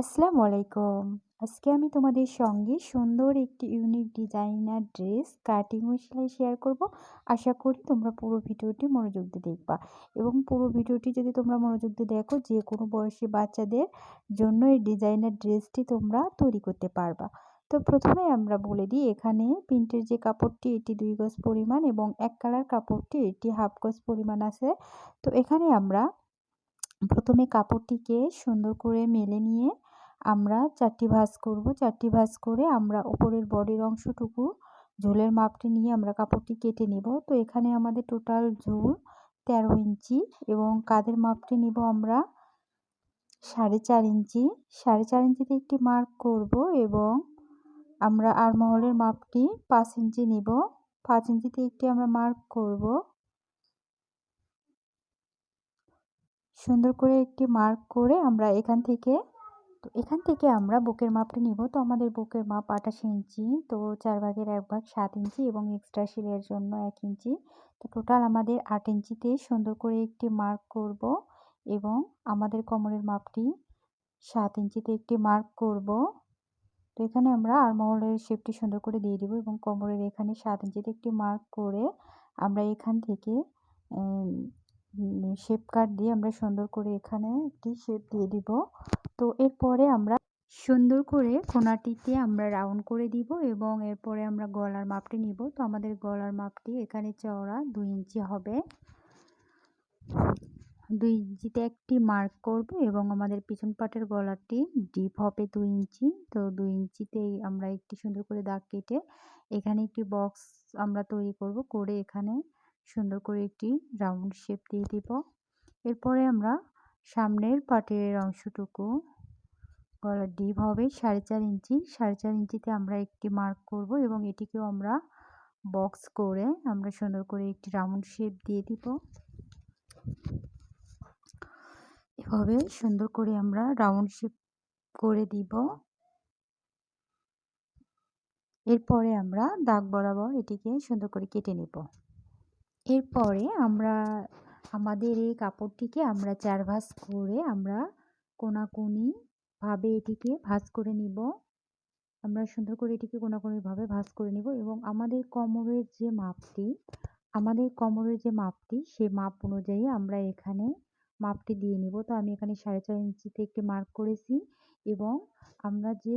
আসসালামু আলাইকুম। আজকে আমি তোমাদের সঙ্গে সুন্দর একটি ইউনিক ডিজাইনার ড্রেস কাটিং ও সেলাই শেয়ার করব। আশা করি তোমরা পুরো ভিডিওটি মনোযোগ দিয়ে দেখবা এবং পুরো ভিডিওটি যদি তোমরা মনোযোগ দিয়ে দেখো, যে কোনো বয়সী বাচ্চাদের জন্য এই ডিজাইনার ড্রেসটি তোমরা তৈরি করতে পারবা। তো প্রথমে আমরা বলে দিই, এখানে প্রিন্টের যে কাপড়টি, এটি দুই গজ পরিমাণ এবং এক কালার কাপড়টি, এটি হাফ গজ পরিমাণ আছে। তো এখানে আমরা প্রথমে কাপড়টিকে সুন্দর করে মেলে নিয়ে আমরা চারটি ভাঁজ করব। চারটি ভাঁজ করে আমরা উপরের বডির অংশটুকু, ঝোলের মাপটি নিয়ে আমরা কাপড়টি কেটে নেব। তো এখানে আমাদের টোটাল ঝোল তেরো ইঞ্চি এবং কাদের মাপটি নিব আমরা সাড়ে চার ইঞ্চি। সাড়ে চার ইঞ্চিতে একটি মার্ক করব এবং আমরা আরমহলের মাপটি পাঁচ ইঞ্চি নিব। পাঁচ ইঞ্চিতে একটি আমরা মার্ক করব। সুন্দর করে একটি মার্ক করে আমরা এখান থেকে তো এখান থেকে আমরা বুকের মাপটা নিব। তো আমাদের বুকের মাপ আঠাশ ইঞ্চি, তো চার ভাগের এক ভাগ সাত ইঞ্চি এবং এক্সট্রা সিলের জন্য এক ইঞ্চি। তো টোটাল আমাদের আট ইঞ্চিতে সুন্দর করে একটি মার্ক করব এবং আমাদের কোমরের মাপটি সাত ইঞ্চিতে একটি মার্ক করব। তো এখানে আমরা আরমহলের শেপটি সুন্দর করে দিয়ে দিব এবং কোমরের এখানে সাত ইঞ্চিতে একটি মার্ক করে আমরা এখান থেকে শেপ কাট দিয়ে আমরা সুন্দর করে এখানে একটি শেপ দিয়ে দিব। তো এরপরে আমরা সুন্দর করে কোনাটিতে আমরা রাউন্ড করে দিব এবং এরপরে আমরা গলার মাপটি নিব। তো আমাদের গলার মাপটি এখানে চওড়া দুই ইঞ্চি হবে। দুই ইঞ্চিতে একটি মার্ক করব এবং আমাদের পিছন পাটের গলাটি ডিপ হবে দুই ইঞ্চি। তো দুই ইঞ্চিতেই আমরা একটি সুন্দর করে দাগ কেটে এখানে একটি বক্স আমরা তৈরি করব করে এখানে সুন্দর করে একটি রাউন্ড শেপ দিয়ে দিব। এরপরে আমরা সামনের পাটের অংশটুকু গলার ডিপ হবে সাড়ে চার ইঞ্চি। সাড়ে চার ইঞ্চিতে আমরা একটি মার্ক করব এবং এটিকেও আমরা বক্স করে আমরা সুন্দর করে একটি রাউন্ড শেপ দিয়ে দিব। এভাবে সুন্দর করে আমরা রাউন্ড শেপ করে দিব। এরপরে আমরা দাগ বরাবর এটিকে সুন্দর করে কেটে নেব। এরপরে আমরা আমাদের এই কাপড়টিকে আমরা চার ভাঁজ করে আমরা কোনাকুনি ভাবে এটিকে ভাঁজ করে নিব। আমরা সুন্দর করে এটিকে কোনাকুনিভাবে ভাঁজ করে নিব এবং আমাদের কোমরের যে মাপটি, আমাদের কোমরের যে মাপটি সে মাপ অনুযায়ী আমরা এখানে মাপটি দিয়ে নিব। তো আমি এখানে সাড়ে চার ইঞ্চিতে একটি মার্ক করেছি এবং আমরা যে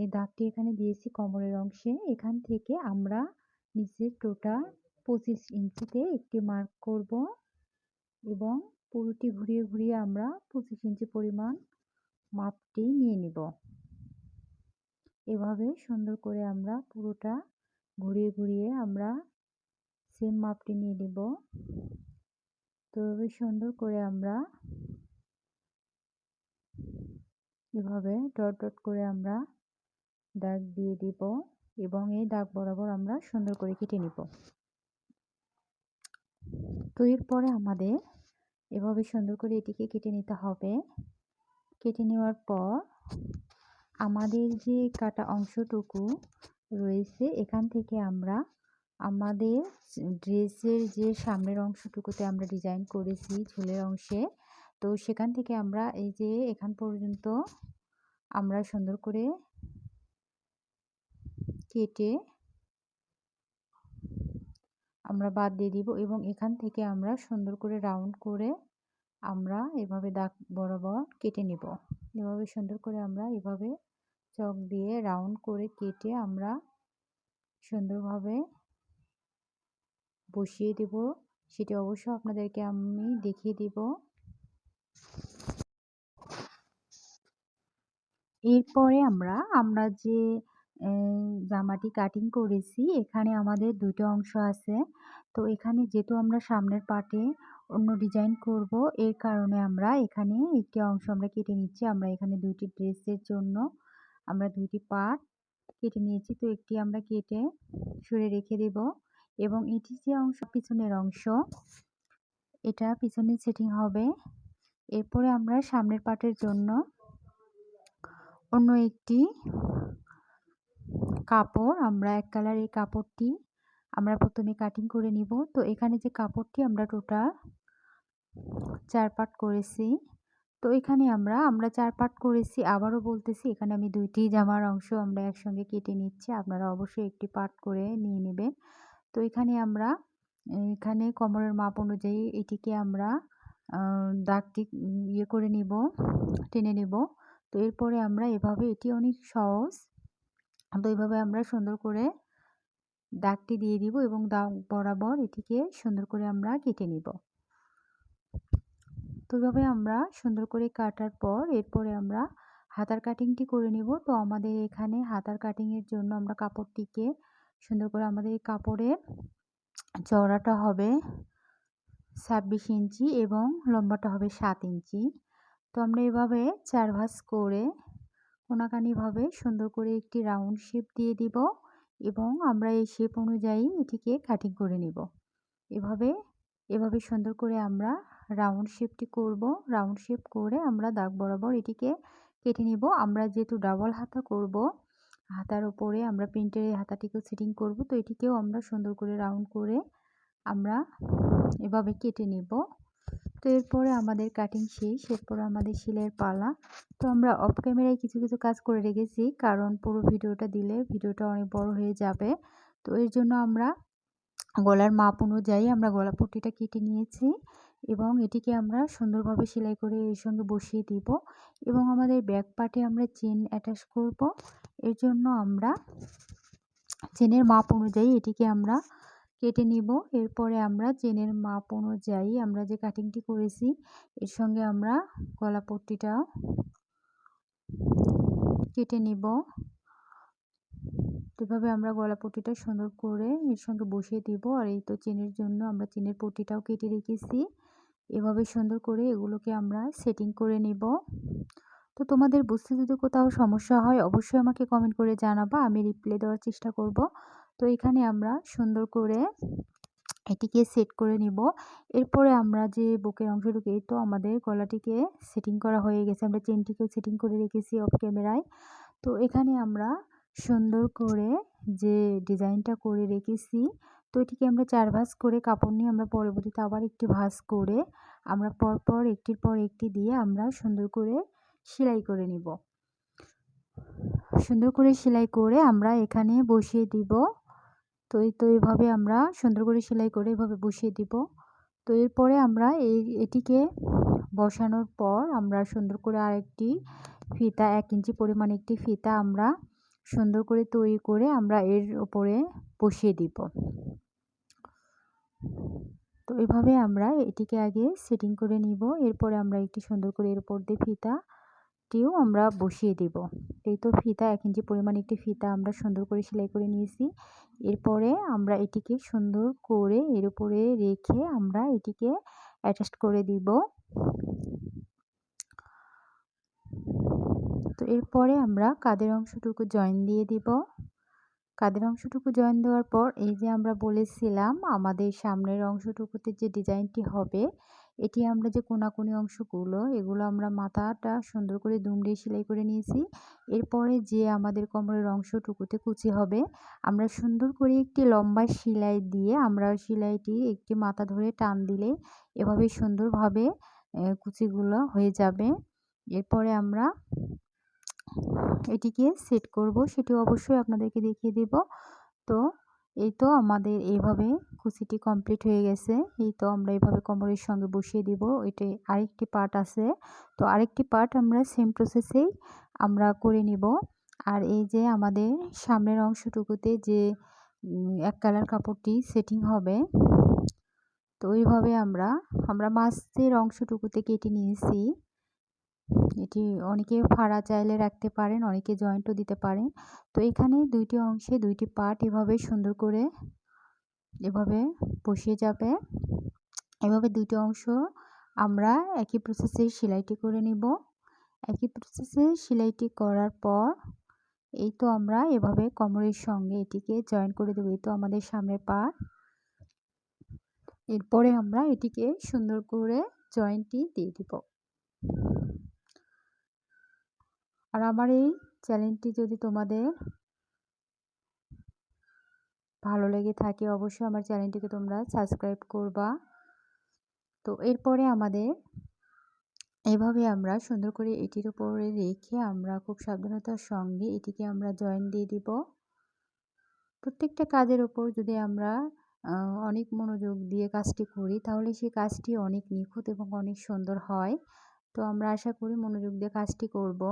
এই দাগটি এখানে দিয়েছি কোমরের অংশে, এখান থেকে আমরা নিচের টোটাল পঁচিশ ইঞ্চিতে একটি মার্ক করব এবং পুরোটি ঘুরিয়ে ঘুরিয়ে আমরা পঁচিশ ইঞ্চি পরিমাণ মাপটি নিয়ে নিব। এভাবে সুন্দর করে আমরা পুরোটা ঘুরিয়ে ঘুরিয়ে আমরা সেম মাপটি নিয়ে নিব। তো এভাবে সুন্দর করে আমরা এভাবে ডট ডট করে আমরা দাগ দিয়ে দিব এবং এই দাগ বরাবর আমরা সুন্দর করে কেটে নিব। তো এরপরে আমাদের এভাবে সুন্দর করে এটিকে কেটে নিতে হবে। কেটে নেওয়ার পর আমাদের যে কাটা অংশটুকু রয়েছে, এখান থেকে আমরা আমাদের ড্রেসের যে সামনের অংশটুকুতে আমরা ডিজাইন করেছি ঝুলের অংশে, তো সেখান থেকে আমরা এই যে এখান পর্যন্ত আমরা সুন্দর করে কেটে আমরা বাদ দিয়ে দিব এবং এখান থেকে আমরা সুন্দর করে রাউন্ড করে আমরা এভাবে দাগ বরাবর কেটে নেব। এভাবে সুন্দর করে আমরা এভাবে চক দিয়ে রাউন্ড করে কেটে আমরা সুন্দরভাবে বসিয়ে দেব। সেটি অবশ্য আপনাদেরকে আমি দেখিয়ে দিব। এরপরে আমরা আমরা যে জামাটি কাটিং করেছি। এখানে আমাদের দুটো অংশ আছে। তো এখানে যেহেতু আমরা সামনের পাটে অন্য ডিজাইন করব, এর কারণে আমরা এখানে একটি অংশ আমরা কেটে নিচ্ছি। আমরা এখানে দুইটি ড্রেসের জন্য আমরা দুইটি পার্ট কেটে নিয়েছি। তো একটি আমরা কেটে সরে রেখে দেব এবং এটি যে অংশ, পিছনের অংশ, এটা পিছনে সেটিং হবে। এরপরে আমরা সামনের পাটের জন্য অন্য একটি কাপড়, আমরা এক কালার এই কাপড়টি আমরা প্রথমে কাটিং করে নিব। তো এখানে যে কাপড়টি আমরা টোটাল চার পাট করেছি, তো এখানে আমরা আমরা চার পার্ট করেছি। আবারও বলতেছি, এখানে আমি দুইটি জামার অংশ আমরা একসঙ্গে কেটে নিচ্ছি। আপনারা অবশ্যই একটি পার্ট করে নিয়ে নেবেন। তো এখানে আমরা, এখানে কোমরের মাপ অনুযায়ী এটিকে আমরা দাগটি ইয়ে করে নিব, টেনে নেব। তো এরপরে আমরা এভাবে, এটি অনেক সহজ। তো এইভাবে আমরা সুন্দর করে দাগটি দিয়ে দিব এবং দাগ বরাবর এটিকে সুন্দর করে আমরা কেটে নিব। তো এইভাবে আমরা সুন্দর করে কাটার পর এরপরে আমরা হাতার কাটিংটি করে নিব। তো আমাদের এখানে হাতার কাটিংয়ের জন্য আমরা কাপড়টিকে সুন্দর করে আমাদের এই কাপড়ের চওড়াটা হবে ছাব্বিশ ইঞ্চি এবং লম্বাটা হবে সাত ইঞ্চি। তো আমরা এভাবে চার করে কোনাকানিভাবে সুন্দর করে একটি রাউন্ড শেপ দিয়ে দিব এবং আমরা এই শেপ অনুযায়ী এটিকে কাটিং করে নিব। এভাবে এভাবে সুন্দর করে আমরা রাউন্ড শেপটি করব। রাউন্ড শেপ করে আমরা দাগ বরাবর এটিকে কেটে নিব। আমরা যেহেতু ডাবল হাতা করব, হাতার ওপরে আমরা প্রিন্টের হাতাটিকেও সেটিং করব। তো এটিকেও আমরা সুন্দর করে রাউন্ড করে আমরা এভাবে কেটে নেব। তো এরপরে আমাদের কাটিং শেষ, এরপরে আমাদের সেলাইয়ের পালা। তো আমরা অফ ক্যামেরায় কিছু কিছু কাজ করে রেখেছি, কারণ পুরো ভিডিওটা দিলে ভিডিওটা অনেক বড় হয়ে যাবে। তো এর জন্য আমরা গলার মাপ অনুযায়ী আমরা গলা পট্টিটা কেটে নিয়েছি এবং এটিকে আমরা সুন্দরভাবে সেলাই করে এর সঙ্গে বসিয়ে দিব এবং আমাদের ব্যাক পার্টে আমরা চেন অ্যাটাচ করব। এর জন্য আমরা চেনের মাপ অনুযায়ী এটিকে আমরা কেটে নিব। এরপরে আমরা চেনের মাপ অনুযায়ী আমরা যে কাটিংটি করেছি, এর সঙ্গে আমরা গলা পট্টিটা কেটে নিব। এভাবে আমরা গলা পট্টিটা সুন্দর করে এর সঙ্গে বসিয়ে দিব। আর এই তো চেনের জন্য আমরা চেনের পট্টিটাও কেটে রেখেছি। এভাবে সুন্দর করে এগুলোকে আমরা সেটিং করে নিব। তো তোমাদের বুঝতে যদি কোথাও সমস্যা হয়, অবশ্যই আমাকে কমেন্ট করে জানাবা। আমি রিপ্লাই দেওয়ার চেষ্টা করব। তো এখানে আমরা সুন্দর করে এটিকে সেট করে নিব। এরপরে আমরা যে বুকের অংশটুকু এই তো আমাদের গলাটিকে সেটিং করা হয়ে গেছে। আমরা চেনটিকেও সেটিং করে রেখেছি অফ ক্যামেরায় তো এখানে আমরা সুন্দর করে যে ডিজাইনটা করে রেখেছি, তো এটিকে আমরা চার ভাঁজ করে কাপড় নিয়ে আমরা পরবর্তীতে আবার একটি ভাঁজ করে আমরা পরপর একটির পর একটি দিয়ে আমরা সুন্দর করে সেলাই করে নিব। সুন্দর করে সেলাই করে আমরা এখানে বসিয়ে দিব। তো এই, তো এইভাবে আমরা সুন্দর করে সেলাই করে এভাবে বসিয়ে দিব। তো এরপরে আমরা এই, এটিকে বসানোর পর আমরা সুন্দর করে আরেকটি ফিতা, এক ইঞ্চি পরিমাণ একটি ফিতা আমরা সুন্দর করে তৈরি করে আমরা এর ওপরে বসিয়ে দিব। তো এভাবে আমরা এটিকে আগে সেটিং করে নিব। এরপরে আমরা একটি সুন্দর করে এর উপর দিয়ে ফিতাটিও আমরা বসিয়ে দিব। এই তো ফিতা, এক ইঞ্চি পরিমাণ একটি ফিতা আমরা সুন্দর করে সেলাই করে নিয়েছি। এরপরে আমরা এটিকে সুন্দর করে এর উপরে রেখে আমরা এটিকে অ্যাটাচ করে দিব। তো এরপরে আমরা কাদের অংশটুকু জয়েন দিয়ে দিব। কাদের অংশটুকু জয়েন দেওয়ার পর এই যে আমরা বলেছিলাম, আমাদের সামনের অংশটুকুতে যে ডিজাইনটি হবে এটি আমরা যে কোনাকুনি অংশগুলো, এগুলো আমরা মাথাটা সুন্দর করে দুমড়ে সেলাই করে নিয়েছি। এরপরে যে আমাদের কোমরের অংশটুকুতে কুচি হবে, আমরা সুন্দর করে একটি লম্বা সেলাই দিয়ে আমরা সেলাইটি একটি মাথা ধরে টান দিলে এভাবে সুন্দরভাবে কুচিগুলো হয়ে যাবে। এরপরে আমরা এটিকে সেট করব সেটি অবশ্যই আপনাদেরকে দেখিয়ে দেব। তো এই তো আমাদের এইভাবে কুচিটি কমপ্লিট হয়ে গেছে। এই তো আমরা এইভাবে কোমরের সঙ্গে বসিয়ে দিব। এটি আরেকটি পার্ট আছে। তো আরেকটি পার্ট আমরা সেম প্রসেসেই আমরা করে নিব। আর এই যে আমাদের সামনের অংশটুকুতে যে এক কালার কাপড়টি সেটিং হবে, তো ওইভাবে আমরা আমরা মাছের অংশটুকুতে কেটে নিয়েছি। এটি অনেকে ফাড়া চাইলে রাখতে পারেন, অনেকে জয়েন্টও দিতে পারেন। তো এখানে দুইটি অংশে দুইটি পার্ট এভাবে সুন্দর করে এভাবে বসিয়ে যাবে। এভাবে দুইটি অংশ আমরা একই প্রসেসে সেলাইটি করে নিব। একই প্রসেসে সেলাইটি করার পর এই তো আমরা এভাবে কোমরের সঙ্গে এটিকে জয়েন করে দেবো। এই তো আমাদের সামনের পার্ট এরপরে আমরা এটিকে সুন্দর করে জয়েন্টটি দিয়ে দিব। আর আমার এই চ্যানেলটি যদি তোমাদের ভালো লেগে থাকে, অবশ্যই আমার চ্যানেলটিকে তোমরা সাবস্ক্রাইব করবা। তো এরপরে আমাদের এভাবে আমরা সুন্দর করে এটির উপরে রেখে আমরা খুব সাবধানতার সঙ্গে এটিকে আমরা জয়েন দিয়ে দিব। প্রত্যেকটা কাজের ওপর যদি আমরা অনেক মনোযোগ দিয়ে কাজটি করি, তাহলে সেই কাজটি অনেক নিখুঁত এবং অনেক সুন্দর হয়। তো আমরা আশা করি মনোযোগ দিয়ে কাজটি করব।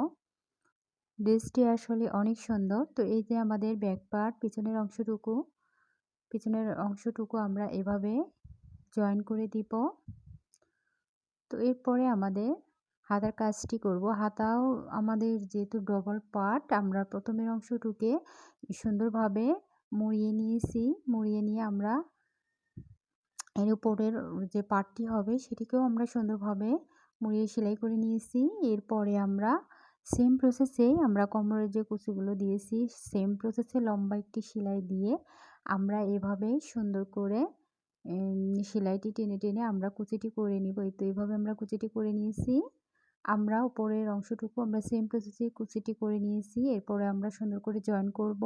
ড্রেসটি আসলে অনেক সুন্দর। তো এই যে আমাদের ব্যাক পার্ট পিছনের অংশটুকু পিছনের অংশটুকু আমরা এভাবে জয়েন করে দিব। তো এরপরে আমাদের হাতার কাজটি করব। হাতাও আমাদের যেহেতু ডবল পার্ট আমরা প্রথমের অংশটুকে সুন্দরভাবে মুড়িয়ে নিয়েছি। মুড়িয়ে নিয়ে আমরা এর উপরের যে পার্টটি হবে, সেটিকেও আমরা সুন্দরভাবে মুড়িয়ে সেলাই করে নিয়েছি। এরপরে আমরা সেম প্রসেসেই আমরা কোমরের যে কুচিগুলো দিয়েছি সেম প্রসেসে লম্বা একটি সেলাই দিয়ে আমরা এভাবে সুন্দর করে সেলাইটি টেনে টেনে আমরা কুচিটি করে নিব। এই তো এইভাবে আমরা কুচিটি করে নিয়েছি। আমরা উপরের অংশটুকু আমরা সেম প্রসেসে কুচিটি করে নিয়েছি। এরপরে আমরা সুন্দর করে জয়েন করব।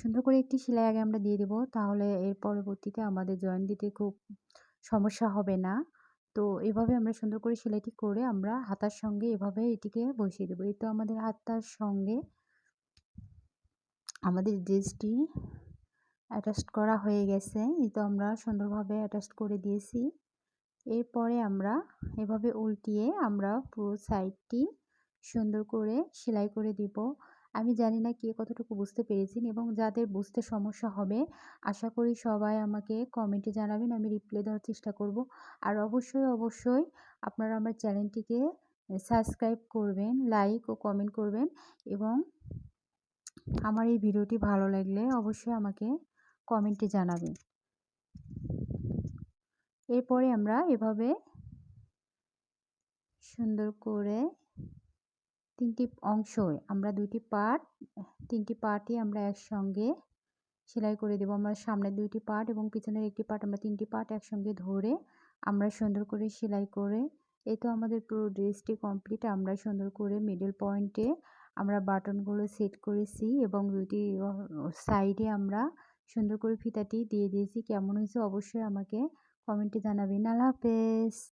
সুন্দর করে একটি সেলাই আগে আমরা দিয়ে দেব, তাহলে এর পরবর্তীতে আমাদের জয়েন দিতে খুব সমস্যা হবে না। তো এভাবে আমরা সুন্দর করে সেলাইটি করে আমরা হাতার সঙ্গে এভাবে এটিকে বসিয়ে দেবো। এই তো আমাদের হাতার সঙ্গে আমাদের ড্রেসটি অ্যাটাচ করা হয়ে গেছে। এই তো আমরা সুন্দরভাবে অ্যাটাচ করে দিয়েছি। এরপরে আমরা এভাবে উল্টিয়ে আমরা পুরো সাইডটি সুন্দর করে সেলাই করে দিব। আমি জানি না কে কতটুকু বুঝতে পেরেছেন এবং যাদের বুঝতে সমস্যা হবে, আশা করি সবাই আমাকে কমেন্টে জানাবেন, আমি রিপ্লাই দেওয়ার চেষ্টা করব। আর অবশ্যই অবশ্যই আপনারা আমার চ্যানেলটিকে সাবস্ক্রাইব করবেন লাইক ও কমেন্ট করবেন এবং আমার এই ভিডিওটি ভালো লাগলে অবশ্যই আমাকে কমেন্টে জানাবেন। এরপরে আমরা এভাবে সুন্দর করে তিনটি অংশ, আমরা দুইটি পার্ট তিনটি পার্টই আমরা একসঙ্গে সেলাই করে দেবো। আমরা সামনের দুইটি পার্ট এবং পিছনের একটি পার্ট আমরা তিনটি পার্ট একসঙ্গে ধরে আমরা সুন্দর করে সেলাই করে, এই তো আমাদের পুরো ড্রেসটি কমপ্লিট আমরা সুন্দর করে মিডল পয়েন্টে আমরা বাটনগুলো সেট করেছি এবং দুইটি সাইডে আমরা সুন্দর করে ফিতাটি দিয়ে দিয়েছি। কেমন হয়েছে অবশ্যই আমাকে কমেন্টে জানাবেন। আল্লাহ হাফেজ।